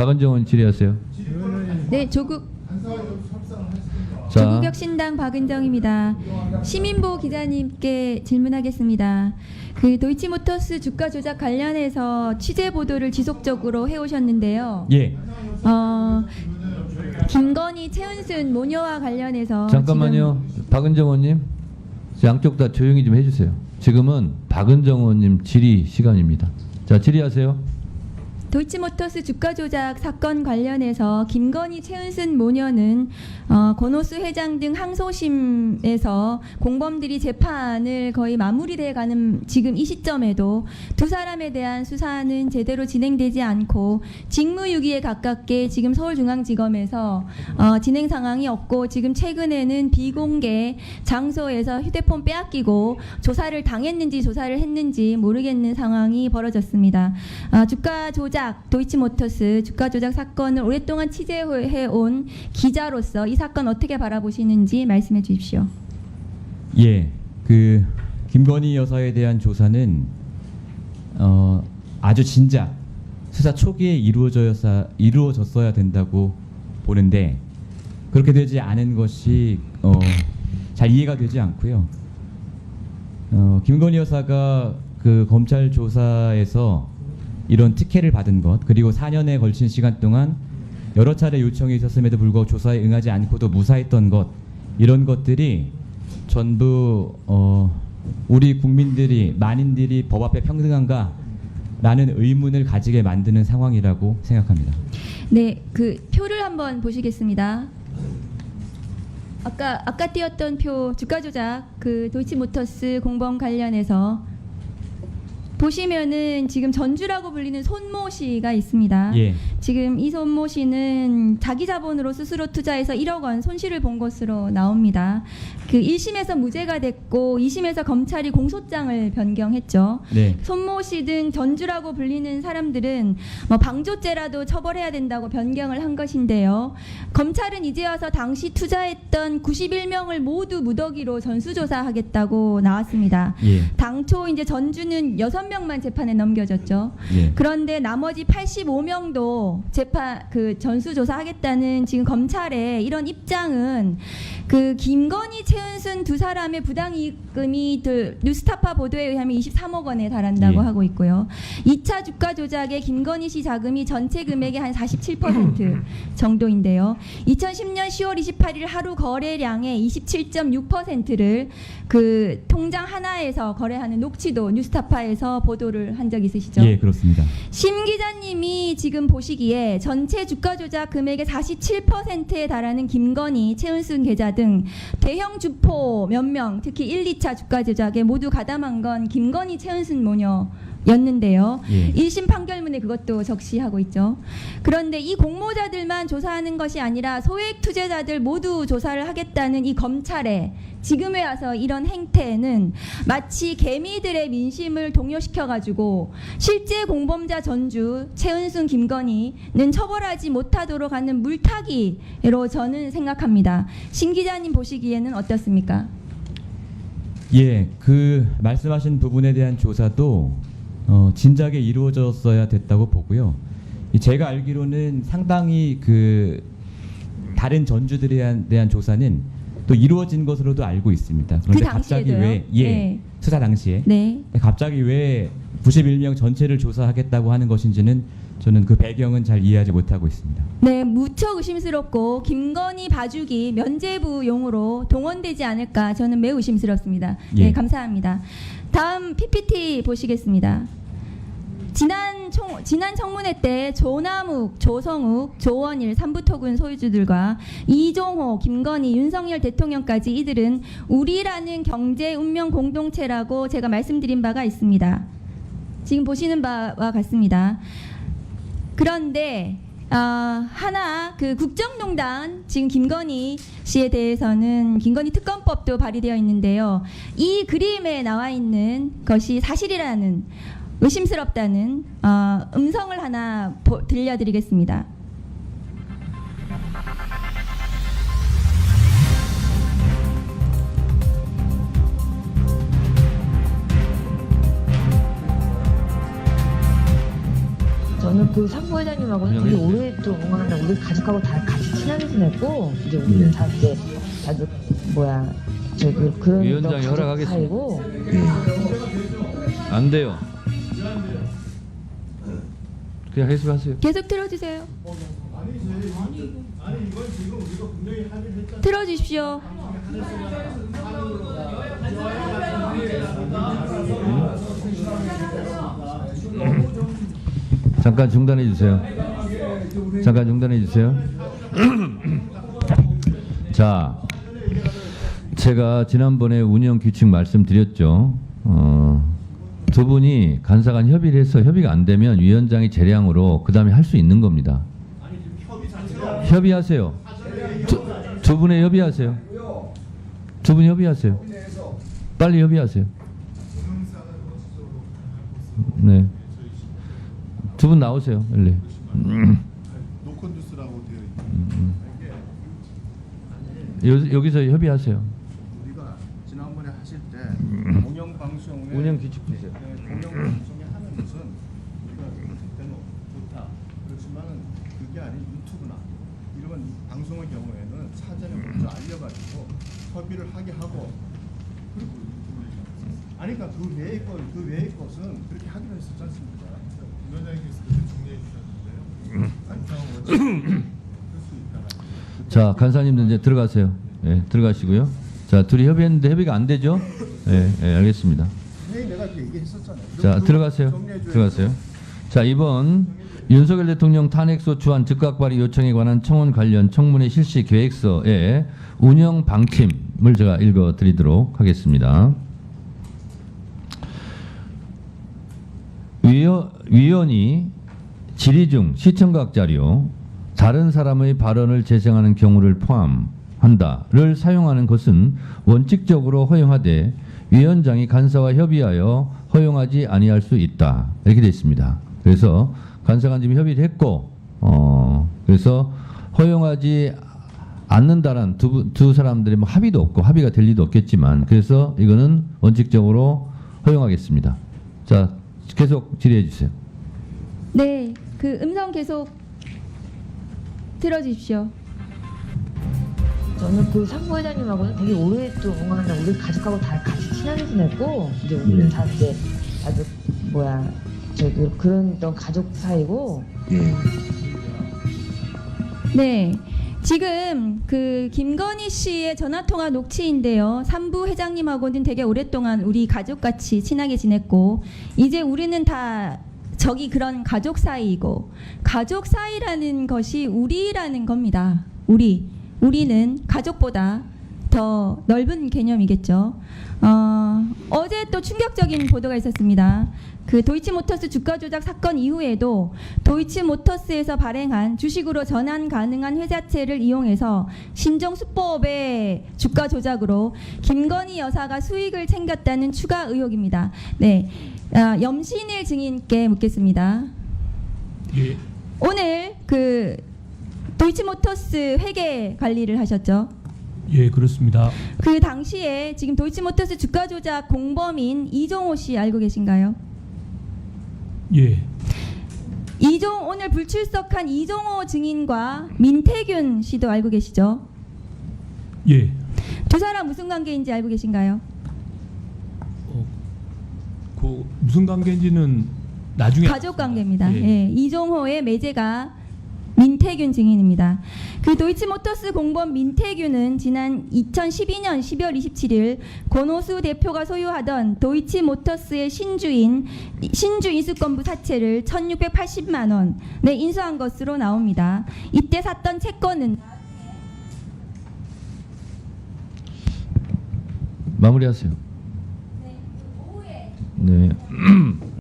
박은정원 질의하세요. 네, 조국 자, 조국혁신당 박은정입니다. 시민보 기자님께 질문하겠습니다. 그 도이치모터스 주가 조작 관련해서 취재 보도를 지속적으로 해오셨는데요. 예. 어, 김건희, 최은순 모녀와 관련해서 잠깐만요. 박은정원님, 양쪽 다 조용히 좀 해주세요. 지금은 박은정원님 질의 시간입니다. 자, 질의하세요. 도이치모터스 주가 조작 사건 관련해서 김건희, 최은순 모녀는 어, 권오수 회장 등 항소심에서 공범들이 재판을 거의 마무리돼 가는 지금 이 시점에도 두 사람에 대한 수사는 제대로 진행되지 않고 직무유기에 가깝게 지금 서울중앙지검에서 어, 진행 상황이 없고 지금 최근에는 비공개 장소에서 휴대폰 빼앗기고 조사를 당했는지 조사를 했는지 모르겠는 상황이 벌어졌습니다. 아, 주가 조작 도이치모터스 주가 조작 사건을 오랫동안 취재해 온 기자로서 이 사건 어떻게 바라보시는지 말씀해 주십시오. 예. 그 김건희 여사에 대한 조사는 어, 아주 진작 수사 초기에 이루어져야 이루어졌어야 된다고 보는데 그렇게 되지 않은 것이 어, 잘 이해가 되지 않고요. 어, 김건희 여사가 그 검찰 조사에서 이런 특혜를 받은 것 그리고 4년에 걸친 시간 동안 여러 차례 요청이 있었음에도 불구하고 조사에 응하지 않고도 무사했던 것 이런 것들이 전부 어, 우리 국민들이 만인들이 법 앞에 평등한가 라는 의문을 가지게 만드는 상황이라고 생각합니다. 네, 그 표를 한번 보시겠습니다. 아까 아까 띄었던 표 주가 조작 그 도이치모터스 공범 관련해서 보시면은 지금 전주라고 불리는 손모 씨가 있습니다. 예, 지금 이 손모 씨는 자기 자본으로 스스로 투자해서 1억 원 손실을 본 것으로 나옵니다. 그 1심에서 무죄가 됐고 2심에서 검찰이 공소장을 변경했죠. 네, 손모 씨 등 전주라고 불리는 사람들은 뭐 방조죄라도 처벌해야 된다고 변경을 한 것인데요. 검찰은 이제 와서 당시 투자했던 91명을 모두 무더기로 전수조사하겠다고 나왔습니다. 예, 당초 이제 전주는 6 명만 재판에 넘겨졌죠. 예, 그런데 나머지 85명도 재판 그 전수조사 하겠다는 지금 검찰의 이런 입장은 그 김건희 최은순 두 사람의 부당이익금이 그 뉴스타파 보도에 의하면 23억 원에 달한다고 예. 하고 있고요. 2차 주가 조작에 김건희 씨 자금이 전체 금액의 한 47% 정도인데요. 2010년 10월 28일 하루 거래량의 27.6%를 그 통장 하나에서 거래하는 녹취도 뉴스타파에서 보도를 한 적 있으시죠? 예, 그렇습니다. 심 기자님이 지금 보시기에 전체 주가 조작 금액의 47%에 달하는 김건희, 최은순 계좌 등 대형 주포 몇 명, 특히 1, 2차 주가 조작에 모두 가담한 건 김건희, 최은순 모녀 였는데요. 예, 1심 판결문에 그것도 적시하고 있죠. 그런데 이 공모자들만 조사하는 것이 아니라 소액 투자자들 모두 조사를 하겠다는 이 검찰의 지금에 와서 이런 행태는 마치 개미들의 민심을 동요시켜 가지고 실제 공범자 전주 최은순 김건희는 처벌하지 못하도록 하는 물타기로 저는 생각합니다. 신 기자님 보시기에는 어떻습니까? 예, 그 말씀하신 부분에 대한 조사도 어, 진작에 이루어졌어야 됐다고 보고요. 이 제가 알기로는 상당히 그 다른 전주들에 대한, 대한 조사는 또 이루어진 것으로도 알고 있습니다. 그런데 갑자기 당시에도요? 왜 예, 네. 수사 당시에 네. 갑자기 왜 91명 전체를 조사하겠다고 하는 것인지는 저는 그 배경은 잘 이해하지 못하고 있습니다. 네, 무척 의심스럽고 김건희 봐주기 면죄부용으로 동원되지 않을까 저는 매우 의심스럽습니다. 네, 예. 감사합니다. 다음 PPT 보시겠습니다. 지난 총, 지난 청문회 때 조남욱, 조성욱, 조원일 삼부토군 소유주들과 이종호, 김건희, 윤석열 대통령까지 이들은 우리라는 경제 운명 공동체라고 제가 말씀드린 바가 있습니다. 지금 보시는 바와 같습니다. 그런데 아, 하나 그 국정농단 지금 김건희 씨에 대해서는 김건희 특검법도 발의되어 있는데요. 이 그림에 나와 있는 것이 사실이라는 의심스럽다는 어, 음성을 하나 보- 들려드리겠습니다. 저는 그그 상부회장님하고는 그냥 되게. 오랫동안 우리 가족하고 다 같이 친하게 지냈고 이제 우리는 음. 다 이제 아주 뭐야 저기 그런 위원장이 허락하겠습니다. 사이고 안 돼요. 그냥 해석하세요. 계속 틀어주세요. 틀어주십시오. 잠깐 중단해 주세요. 잠깐 중단해 주세요. 자, 제가 지난번에 운영 규칙 말씀드렸죠. 어, 두 분이 간사간 협의를 해서 협의가 안 되면 위원장이 재량으로 그 다음에 할 수 있는 겁니다. 협의하세요. 두, 두 분의 협의하세요. 두 분 협의하세요. 빨리 협의하세요. 네. 두 분 나오세요, 빨리. 노컨듀스라고 되어 있는 여, 여기서 협의하세요. 우리가 지난번에 하실 때 공영 방송에 운영 규칙 주세요. 공영 방송에 하는 것은 우리가 그때는 좋다. 그렇지만은 그게 아닌 유튜브나 이런 방송의 경우에는 사전에 먼저 알려가지고 협의를 하게 하고 그리고 유튜브를 아니 그러니까 그 외의 것 그 외의 것은 그렇게 하기로 했었지 않습니까? 위원장님께서 그렇게 정리해 주셨는데요. 있다. 자, 간사님들 이제 들어가세요. 예, 들어가시고요. 자, 둘이 협의했는데 협의가 안 되죠? 예, 예, 알겠습니다. 네, 내가 이렇게 얘기했었잖아요. 자, 들어가세요. 들어가세요. 자, 이번 윤석열 대통령 탄핵소추안 즉각 발의 요청에 관한 청원 관련 청문회 실시 계획서의 운영 방침을 제가 읽어 드리도록 하겠습니다. 위원, 위원이 질의 중 시청각 자료, 다른 사람의 발언을 재생하는 경우를 포함한다를 사용하는 것은 원칙적으로 허용하되 위원장이 간사와 협의하여 허용하지 아니할 수 있다 이렇게 되어 있습니다. 그래서 간사간 지금 협의를 했고, 어 그래서 허용하지 않는다는 두, 분- 두 사람들이 뭐 합의도 없고 합의가 될 리도 없겠지만 그래서 이거는 원칙적으로 허용하겠습니다. 자 계속 질의해 주세요. 네, 그 음성 계속 들어주십시오. 저는 그 상부회장님하고는 되게 오랫동안 우리 가족하고 다 같이 친하게 지냈고 이제 우리는 다 이제 아주 뭐야 저기 그런 어떤 가족 사이고 네. 지금 그 김건희 씨의 전화 통화 녹취인데요. 삼부 회장님하고는 되게 오랫동안 우리 가족같이 친하게 지냈고 이제 우리는 다 저기 그런 가족 사이이고 가족 사이라는 것이 우리라는 겁니다. 우리 우리는 가족보다 더 넓은 개념이겠죠. 어, 어제 또 충격적인 보도가 있었습니다. 그 도이치모터스 주가 조작 사건 이후에도 도이치모터스에서 발행한 주식으로 전환 가능한 회사채를 이용해서 신종 수법의 주가 조작으로 김건희 여사가 수익을 챙겼다는 추가 의혹입니다. 네, 아, 염신일 증인께 묻겠습니다. 예, 오늘 그 도이치모터스 회계 관리를 하셨죠? 예, 그렇습니다. 그 당시에 지금 도이치모터스 주가 조작 공범인 이종호 씨 알고 계신가요? 예, 이종 오늘 불출석한 이종호 증인과 민태균 씨도 알고 계시죠? 예. 두 사람 무슨 관계인지 알고 계신가요? 어, 그 무슨 관계인지는 나중에 가족 관계입니다. 예. 예, 이종호의 매제가 민태균 증인입니다. 그 도이치모터스 공범 민태균은 지난 2012년 12월 27일 권오수 대표가 소유하던 도이치모터스의 신주인 신주 인수권부 사채를 1,680만 원에 인수한 것으로 나옵니다. 이때 샀던 채권은 마무리하세요. 네.